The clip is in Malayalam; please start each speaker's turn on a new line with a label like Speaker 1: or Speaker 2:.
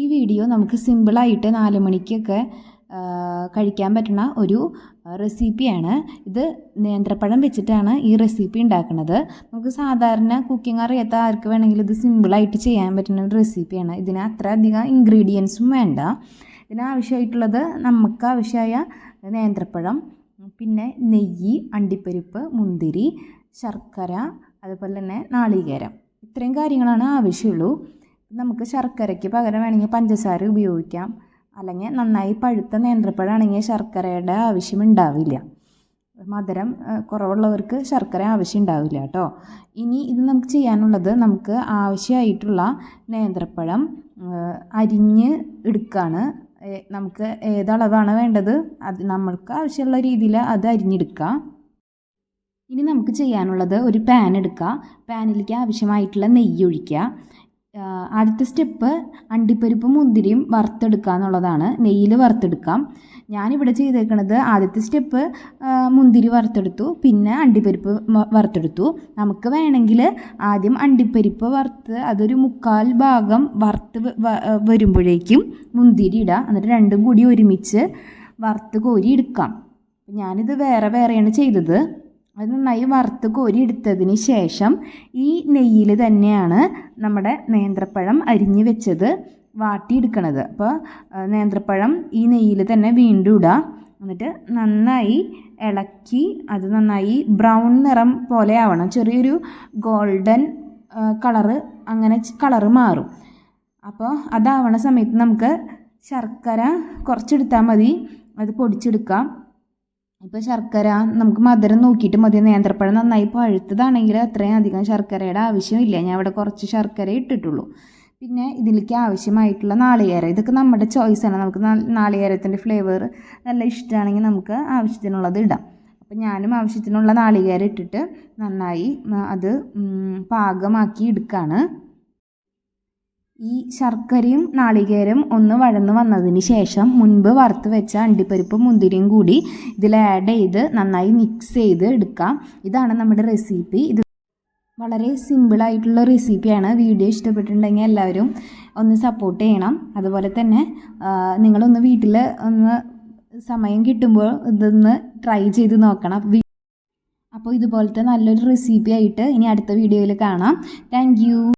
Speaker 1: ഈ വീഡിയോ നമുക്ക് സിമ്പിളായിട്ട് നാല് മണിക്കൊക്കെ കഴിക്കാൻ പറ്റുന്ന ഒരു റെസിപ്പിയാണ് ഇത് നേന്ത്രപ്പഴം വെച്ചിട്ടാണ് ഈ റെസിപ്പി ഉണ്ടാക്കുന്നത്. നമുക്ക് സാധാരണ കുക്കിംഗ് അറിയാത്ത ആർക്ക് വേണമെങ്കിലും ഇത് സിമ്പിളായിട്ട് ചെയ്യാൻ പറ്റുന്ന ഒരു റെസിപ്പിയാണ് ഇതിന് അത്ര അധികം ഇൻഗ്രീഡിയൻസും വേണ്ട. ഇതിനാവശ്യമായിട്ടുള്ളത് നമുക്ക് ആവശ്യമായ നേന്ത്രപ്പഴം പിന്നെ നെയ്യ് അണ്ടിപ്പരിപ്പ് മുന്തിരി ശർക്കര അതുപോലെ തന്നെ നാളികേരം. ഇത്രയും കാര്യങ്ങളാണ് ആവശ്യമുള്ളൂ. നമുക്ക് ശർക്കരയ്ക്ക് പകരം വേണമെങ്കിൽ പഞ്ചസാര ഉപയോഗിക്കാം. അല്ലെങ്കിൽ നന്നായി പഴുത്ത നേന്ത്രപ്പഴമാണെങ്കിൽ ശർക്കരയുടെ ആവശ്യം ഉണ്ടാവില്ല. മധുരം കുറവുള്ളവർക്ക് ശർക്കര ആവശ്യം ഉണ്ടാവില്ല കേട്ടോ. ഇനി ഇത് നമുക്ക് ചെയ്യാനുള്ളത് നമുക്ക് ആവശ്യമായിട്ടുള്ള നേന്ത്രപ്പഴം അരിഞ്ഞ് എടുക്കുകയാണ് നമുക്ക് ഏതളവാണ് വേണ്ടത്? അത് നമ്മൾക്ക് ആവശ്യമുള്ള രീതിയിൽ അത് അരിഞ്ഞെടുക്കുക ഇനി നമുക്ക് ചെയ്യാനുള്ളത് ഒരു പാൻ എടുക്കുക പാനിലേക്ക് ആവശ്യമായിട്ടുള്ള നെയ്യ് ഒഴിക്കുക. ആദ്യത്തെ സ്റ്റെപ്പ് അണ്ടിപ്പരിപ്പും മുന്തിരിയും വറുത്തെടുക്കുക എന്നുള്ളതാണ്. നെയ്യിൽ വറുത്തെടുക്കാം. ഞാനിവിടെ ചെയ്തേക്കണത് ആദ്യത്തെ സ്റ്റെപ്പ് മുന്തിരി വറുത്തെടുത്തു. പിന്നെ അണ്ടിപ്പരിപ്പ് വറുത്തെടുത്തു. നമുക്ക് വേണമെങ്കിൽ ആദ്യം അണ്ടിപ്പരിപ്പ് വറുത്ത് അതൊരു മുക്കാൽ ഭാഗം വറുത്ത് വരുമ്പോഴേക്കും മുന്തിരി ഇടുക. എന്നിട്ട് രണ്ടും കൂടി ഒരുമിച്ച് വറുത്ത് കോരി എടുക്കാം. ഞാനിത് വേറെ വേറെയാണ് ചെയ്തത്. അത് നന്നായി വറുത്ത് കോരി എടുത്തതിന് ശേഷം ഈ നെയ്യിൽ തന്നെയാണ് നമ്മുടെ നേന്ത്രപ്പഴം അരിഞ്ഞു വെച്ചത് വാട്ടിയെടുക്കണത്. അപ്പോൾ നേന്ത്രപ്പഴം ഈ നെയ്യിൽ തന്നെ വീണ്ടും ഇടുക എന്നിട്ട് നന്നായി ഇളക്കി അത് നന്നായി ബ്രൗൺ നിറം പോലെ ആവണം. ചെറിയൊരു ഗോൾഡൻ കളറ് അങ്ങനെ കളറ് മാറും. അപ്പോൾ അതാവണ സമയത്ത് നമുക്ക് ശർക്കര കുറച്ചെടുത്താൽ മതി. അത് പൊടിച്ചെടുക്കാം. ഇപ്പോൾ ശർക്കര നമുക്ക് മധുരം നോക്കിയിട്ട് മതി. നേന്ത്രപ്പഴം നന്നായി പഴുത്തതാണെങ്കിൽ അത്രയും അധികം ശർക്കരയുടെ ആവശ്യമില്ല. ഞാൻ ഇവിടെ കുറച്ച് ശർക്കര ഇട്ടിട്ടുള്ളൂ. പിന്നെ ഇതിലേക്ക് ആവശ്യമായിട്ടുള്ള നാളികേരം. ഇതൊക്കെ നമ്മുടെ ചോയ്സാണ് നമുക്ക് നാളികേരത്തിന്റെ ഫ്ലേവർ നല്ല ഇഷ്ടമാണെങ്കിൽ നമുക്ക് ആവശ്യത്തിനുള്ളത് ഇടാം. അപ്പം ഞാനും ആവശ്യത്തിനുള്ള നാളികേരം ഇട്ടിട്ട് നന്നായി അത് പാകമാക്കി എടുക്കുകയാണ് ഈ ശർക്കരയും നാളികേരം ഒന്ന് വഴന്ന് വന്നതിന് ശേഷം മുൻപ് വറുത്ത് വെച്ച അണ്ടിപ്പരിപ്പും മുന്തിരിയും കൂടി ഇതിൽ ആഡ് ചെയ്ത് നന്നായി മിക്സ് ചെയ്ത് എടുക്കാം. ഇതാണ് നമ്മുടെ റെസിപ്പി ഇത് വളരെ സിമ്പിളായിട്ടുള്ള റെസിപ്പിയാണ് വീഡിയോ ഇഷ്ടപ്പെട്ടിട്ടുണ്ടെങ്കിൽ എല്ലാവരും ഒന്ന് സപ്പോർട്ട് ചെയ്യണം. അതുപോലെ തന്നെ നിങ്ങളൊന്ന് വീട്ടിൽ ഒന്ന് സമയം കിട്ടുമ്പോൾ ഇതൊന്ന് ട്രൈ ചെയ്ത് നോക്കണം. അപ്പോൾ ഇതുപോലത്തെ നല്ലൊരു റെസിപ്പി ആയിട്ട് ഇനി അടുത്ത വീഡിയോയിൽ കാണാം. താങ്ക്